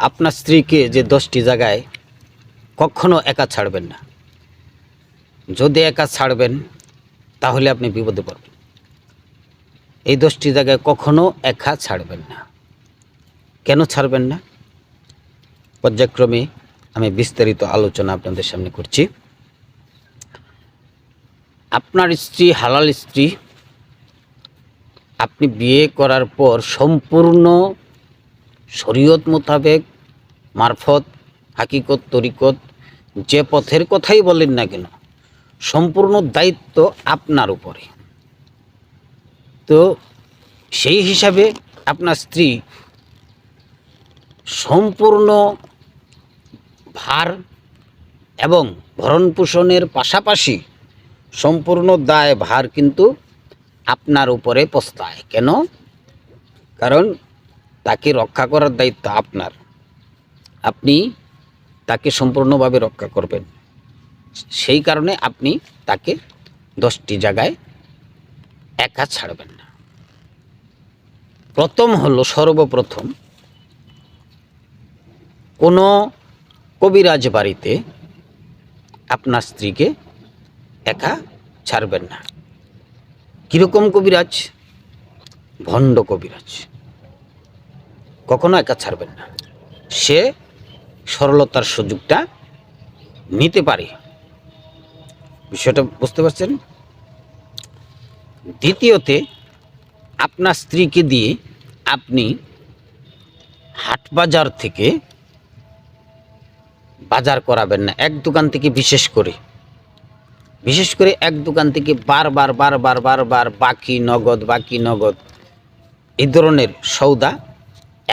আপনার স্ত্রীকে যে দশটি জায়গায় কখনো একা ছাড়বেন না। যদি একা ছাড়বেন, তাহলে আপনি বিপদে পড়বেন। এই দশটি জায়গায় কখনো একা ছাড়বেন না। কেন ছাড়বেন না? পর্যায়ক্রমে আমি বিস্তারিত আলোচনা আপনাদের সামনে করছি। আপনার স্ত্রী, হালাল স্ত্রী, আপনি বিয়ে করার পর সম্পূর্ণ শরীয়ত মোতাবেক মারফত, হাকিকত, তরিকত, যে পথের কথাই বলেন না কেন, সম্পূর্ণ দায়িত্ব আপনার উপরে। তো সেই হিসাবে আপনার স্ত্রী সম্পূর্ণ ভার এবং ভরণ পোষণের পাশাপাশি সম্পূর্ণ দায় ভার কিন্তু আপনার উপরে পস্তায় কেন? কারণ তাকে রক্ষা করার দায়িত্ব আপনার। আপনি তাকে সম্পূর্ণভাবে রক্ষা করবেন। সেই কারণে আপনি তাকে দশটি জায়গায় একা ছাড়বেন না। প্রথম হলো সর্বপ্রথম কোনো কবিরাজ বাড়িতে আপনার স্ত্রীকে একা ছাড়বেন না। কীরকম কবিরাজ? ভণ্ড কবিরাজ। কখনো একা ছাড়বেন না। সে সরলতার সুযোগটা নিতে পারে। বিষয়টা বুঝতে পারছেন? দ্বিতীয়তে, আপনার স্ত্রীকে দিয়ে আপনি হাট বাজার থেকে বাজার করাবেন না, এক দোকান থেকে বিশেষ করে। বিশেষ করে এক দোকান থেকে বারবার বারবার বারবার বাকি নগদ বাকি নগদ, এই ধরনের সৌদা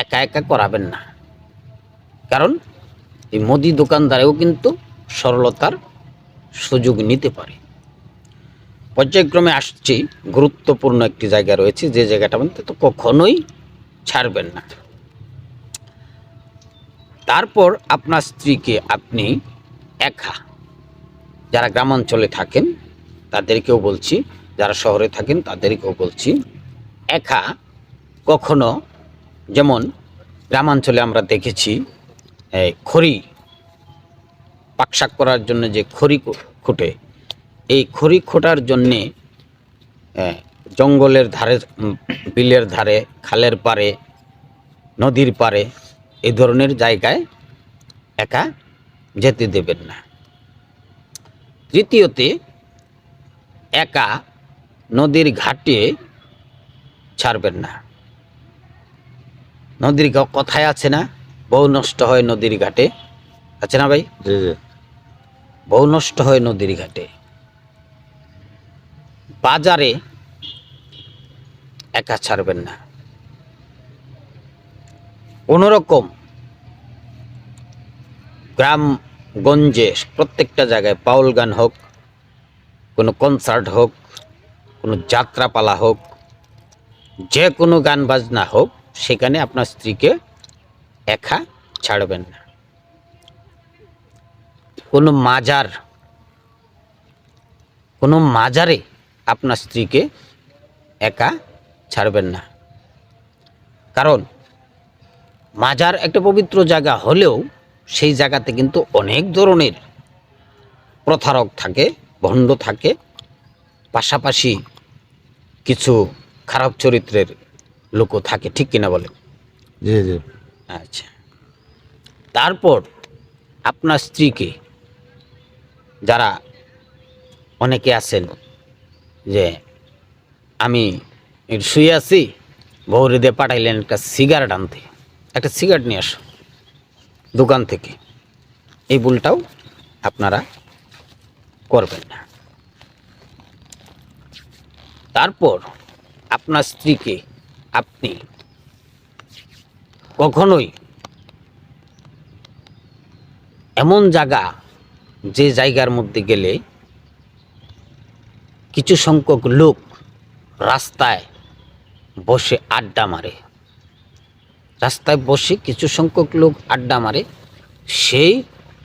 একা একা করাবেন না। কারণ এই মুদি দোকানদারেও কিন্তু সরলতার সুযোগ নিতে পারে। পর্যায়ক্রমে আসছি গুরুত্বপূর্ণ একটি জায়গা রয়েছে, যে জায়গাটা মধ্যে তো কখনোই ছাড়বেন না। তারপর আপনার স্ত্রীকে আপনি একা, যারা গ্রামাঞ্চলে থাকেন, তাদেরকেও বলছি, যারা শহরে থাকেন, তাদেরকেও বলছি, একা কখনো, যেমন গ্রামাঞ্চলে আমরা দেখেছি খড়ি পাকশাক করার জন্য যে খড়ি খুঁটে, এই খড়ি খোটার জন্যে জঙ্গলের ধারে বিলের ধারে, খালের পারে নদীর পারে এই ধরনের জায়গায় একা যেতে দেবেন না। তৃতীয়তে, একা নদীর ঘাটে ছাড়বেন না। নদীর কথায় আছে না? বউ নষ্ট হয় নদীর ঘাটে। আছে না ভাই? জি জি। বউ নষ্ট হয় নদীর ঘাটে। বাজারে একা ছাড়বেন না। কোনোরকম গ্রামগঞ্জে প্রত্যেকটা জায়গায় পাউল গান হোক কোনো কনসার্ট হোক কোনো যাত্রাপালা হোক যে কোনো গান বাজনা হোক সেখানে আপনার স্ত্রীকে একা ছাড়বেন না। কোনো মাজার, কোনো মাজারে আপনার স্ত্রীকে একা ছাড়বেন না। কারণ মাজার একটা পবিত্র জায়গা হলেও সেই জায়গাতে কিন্তু অনেক ধরনের প্রথারক থাকে, ভণ্ড থাকে। পাশাপাশি কিছু খারাপ চরিত্রের লোকও থাকে, ঠিক কিনা বলেন? জি জি। আচ্ছা। তারপর আপনার স্ত্রীকে যারা অনেকে আছেন যে আমি শুয়ে আছি বৌরি দিয়ে পাঠাইলেন একটা সিগারেট আনতে। একটা সিগারেট নিয়ে আসো দোকান থেকে। এই ভুলটাও আপনারা করবেন না। তারপর আপনার স্ত্রীকে আপনি কখনোই এমন জায়গা যে জায়গার মধ্যে গেলে কিছু সংখ্যক লোক রাস্তায় বসে আড্ডা মারে। রাস্তায় বসে কিছু সংখ্যক লোক আড্ডা মারে। সেই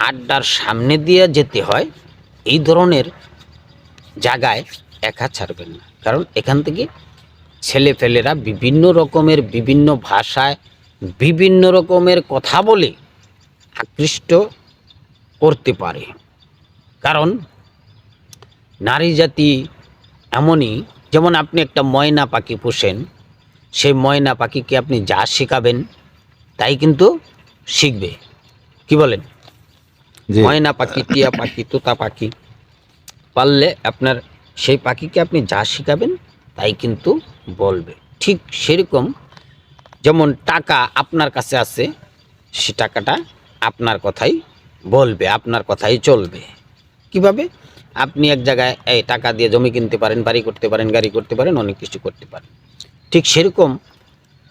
আড্ডার সামনে দিয়ে যেতে হয়, এই ধরনের জায়গায় একা ছাড়বেন না। কারণ এখান থেকে ছেলেফেলেরা বিভিন্ন রকমের বিভিন্ন ভাষায় বিভিন্ন রকমের কথা বলে আকৃষ্ট করতে পারে। কারণ নারী জাতি এমনই যেমন আপনি একটা ময়না পাখি পোষেন সেই ময়না পাখিকে আপনি যা শেখাবেন তাই কিন্তু শিখবে। কি বলেন? ময়না পাখি টিয়া পাখি তোতা পাখি পারলে আপনার সেই পাখিকে আপনি যা শেখাবেন তাই কিন্তু বলবে। ঠিক সেরকম যেমন টাকা আপনার কাছে আছে সে টাকাটা আপনার কথাই বলবে আপনার কথাই চলবে। কীভাবে? আপনি এক জায়গায় এই টাকা দিয়ে জমি কিনতে পারেন বাড়ি করতে পারেন গাড়ি করতে পারেন অনেক কিছু করতে পারেন। ঠিক সেরকম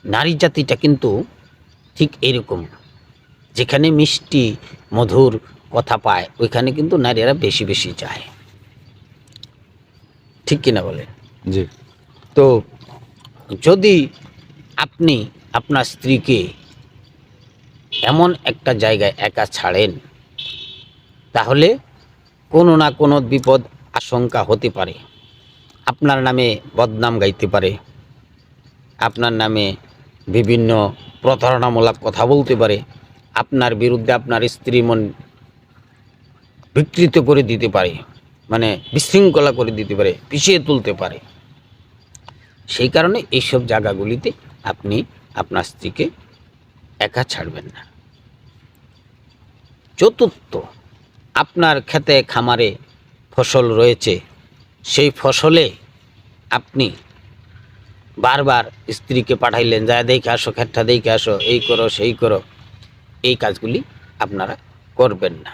নারী জাতিটা কিন্তু ঠিক এরকম। যেখানে মিষ্টি মধুর কথা পায় ওইখানে কিন্তু নারীরা বেশি বেশি যায় ঠিক কিনা বলে জি। তো যদি আপনি আপনার স্ত্রীকে এমন একটা জায়গায় একা ছাড়েন, তাহলে কোনো না কোনো বিপদ আশঙ্কা হতে পারে। আপনার নামে বদনাম গাইতে পারে। আপনার নামে বিভিন্ন প্রতারণামূলক কথা বলতে পারে। আপনার বিরুদ্ধে আপনার স্ত্রী মন বিকৃত করে দিতে পারে মানে বিশৃঙ্খলা করে দিতে পারে পিছিয়ে তুলতে পারে। সেই কারণে এইসব জায়গাগুলিতে আপনি আপনার স্ত্রীকে একা ছাড়বেন না। চতুর্থ, আপনার খেতে খামারে ফসল রয়েছে, সেই ফসলে আপনি বারবার স্ত্রীকে পাঠাইলেন, যা দেখে আসো খেটটা দেখে আসো, এই করো, সেই করো। এই কাজগুলি আপনারা করবেন না।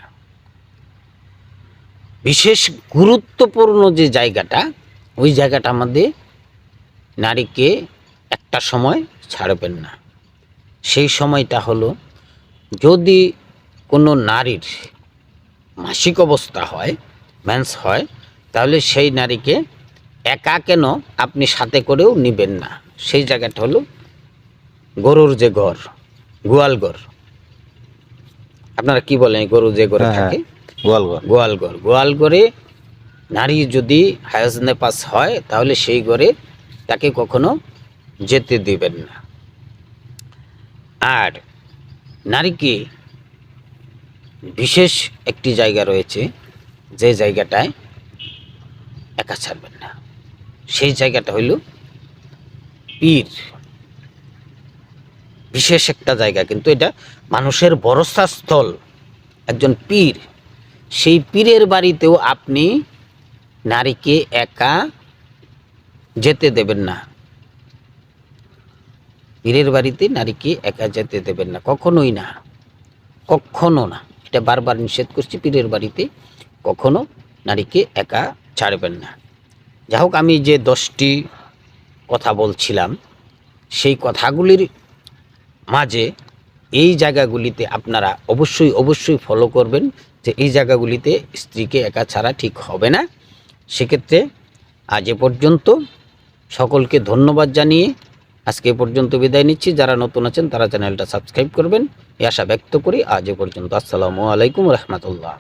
বিশেষ গুরুত্বপূর্ণ যে জায়গাটা, ওই জায়গাটা আমাদের নারীকে একটা সময় ছাড়বেন না। সেই সময়টা হলো যদি কোনো নারীর মাসিক অবস্থা হয় মেন্স হয় তাহলে সেই নারীকে একা কেন আপনি সাথে করেও নেবেন না? সেই জায়গাটা হলো গরুর যে ঘর গোয়াল ঘর। আপনারা কি বলেন এই গরু যে ঘরে হ্যাঁ, হ্যাঁ। থাকে গোয়ালঘর গোয়ালঘর গোয়ালঘরে নারী যদি হায়াজ নেপাস হয় তাহলে সেই ঘরে তাকে কখনো যেতে দিবেন না। আর নারীকে বিশেষ একটি জায়গা রয়েছে, যে জায়গাটায় একা ছাড়বেন না। সেই জায়গাটা হইল পীর। বিশেষ একটা জায়গা, কিন্তু এটা মানুষের ভরসাস্থল একজন পীর, সেই পীরের বাড়িতেও আপনি নারীকে একা যেতে দেবেন না। পীরের বাড়িতে নারীকে একা যেতে দেবেন না, কখনোই না। কখনো না। এটা বারবার নিষেধ করছি, পীরের বাড়িতে কখনো নারীকে একা ছাড়বেন না। যাই হোক, আমি যে দশটি কথা বলছিলাম, সেই কথাগুলির মাঝে এই জায়গাগুলিতে আপনারা অবশ্যই অবশ্যই ফলো করবেন যে এই জায়গাগুলিতে স্ত্রীকে একা ছাড়া ঠিক হবে না। সেক্ষেত্রে আজ এ পর্যন্ত সকলকে ধন্যবাদ জানিয়ে আজকে পর্যন্ত বিদায় নিচ্ছি। যারা নতুন আছেন, তারা চ্যানেলটা সাবস্ক্রাইব করবেন। এই আশা ব্যক্ত করি আজ পর্যন্ত। আসসালামু আলাইকুম রহমতুল্লাহ।